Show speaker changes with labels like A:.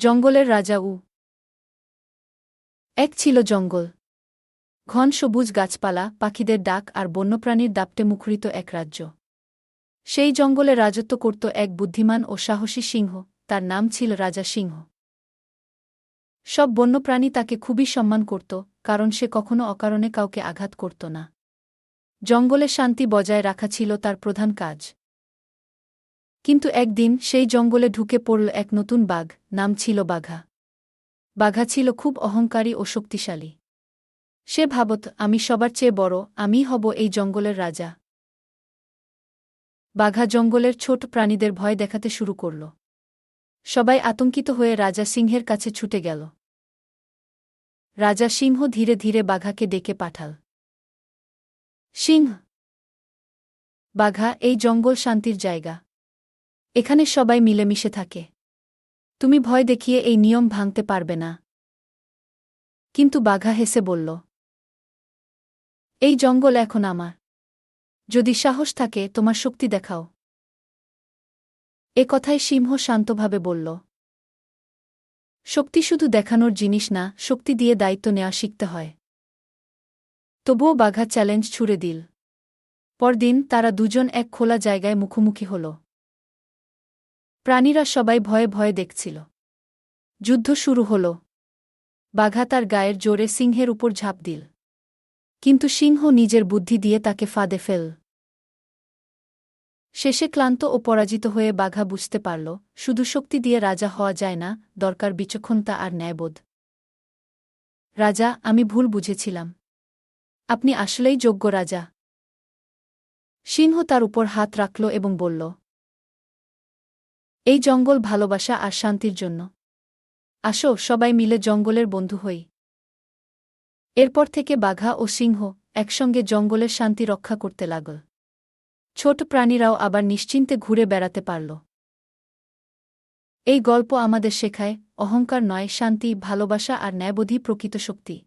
A: জঙ্গলের রাজা উ। এক ছিল জঙ্গল। ঘন সবুজ গাছপালা, পাখিদের ডাক আর বন্যপ্রাণীর দাপটে মুখরিত এক রাজ্য। সেই জঙ্গলে রাজত্ব করত এক বুদ্ধিমান ও সাহসী সিংহ, তার নাম ছিল রাজা সিংহ। সব বন্যপ্রাণী তাকে খুবই সম্মান করত, কারণ সে কখনো অকারণে কাউকে আঘাত করত না। জঙ্গলে শান্তি বজায় রাখা ছিল তার প্রধান কাজ। কিন্তু একদিন সেই জঙ্গলে ঢুকে পড়ল এক নতুন বাঘ, নাম ছিল বাঘা। বাঘা ছিল খুব অহংকারী ও শক্তিশালী। সে ভাবত, আমি সবার চেয়ে বড় আমি হব এই জঙ্গলের রাজা। বাঘা জঙ্গলের ছোট প্রাণীদের ভয় দেখাতে শুরু করল। সবাই আতঙ্কিত হয়ে রাজা সিংহের কাছে ছুটে গেল। রাজা সিংহ ধীরে ধীরে বাঘাকে ডেকে পাঠাল। সিংহ! বাঘা, এই জঙ্গল শান্তির জায়গা। এখানে সবাই মিলেমিশে থাকে। তুমি ভয় দেখিয়ে এই নিয়ম ভাঙতে পারবে না। কিন্তু বাঘা হেসে বলল, এই জঙ্গল এখন আমার। যদি সাহস থাকে, তোমার শক্তি দেখাও। এ কথায় সিংহ শান্তভাবে বলল, শক্তি শুধু দেখানোর জিনিস না, শক্তি দিয়ে দায়িত্ব নেওয়া শিখতে হয়। তবুও বাঘা চ্যালেঞ্জ ছুড়ে দিল। পরদিন তারা দুজন এক খোলা জায়গায় মুখোমুখি হল। প্রাণীরা সবাই ভয়ে ভয়ে দেখছিল। যুদ্ধ শুরু হল। বাঘা তার গায়ের জোরে সিংহের উপর ঝাঁপ দিল। কিন্তু সিংহ নিজের বুদ্ধি দিয়ে তাকে ফাঁদে ফেল। শেষে ক্লান্ত ও পরাজিত হয়ে বাঘা বুঝতে পারল, শুধু শক্তি দিয়ে রাজা হওয়া যায় না, দরকার বিচক্ষণতা আর ন্যায়বোধ। রাজা, আমি ভুল বুঝেছিলাম। আপনি আসলেই যোগ্য রাজা। সিংহ তার উপর হাত রাখল এবং বলল এই জঙ্গল ভালোবাসা আর শান্তির জন্য। আসো, সবাই মিলে জঙ্গলের বন্ধু হই। এরপর থেকে বাঘা ও সিংহ একসঙ্গে জঙ্গলের শান্তি রক্ষা করতে লাগল। ছোট প্রাণীরাও আবার নিশ্চিন্তে ঘুরে বেড়াতে পারল। এই গল্প আমাদের শেখায়, অহংকার নয়, শান্তি, ভালোবাসা আর ন্যায়বোধী প্রকৃত শক্তি।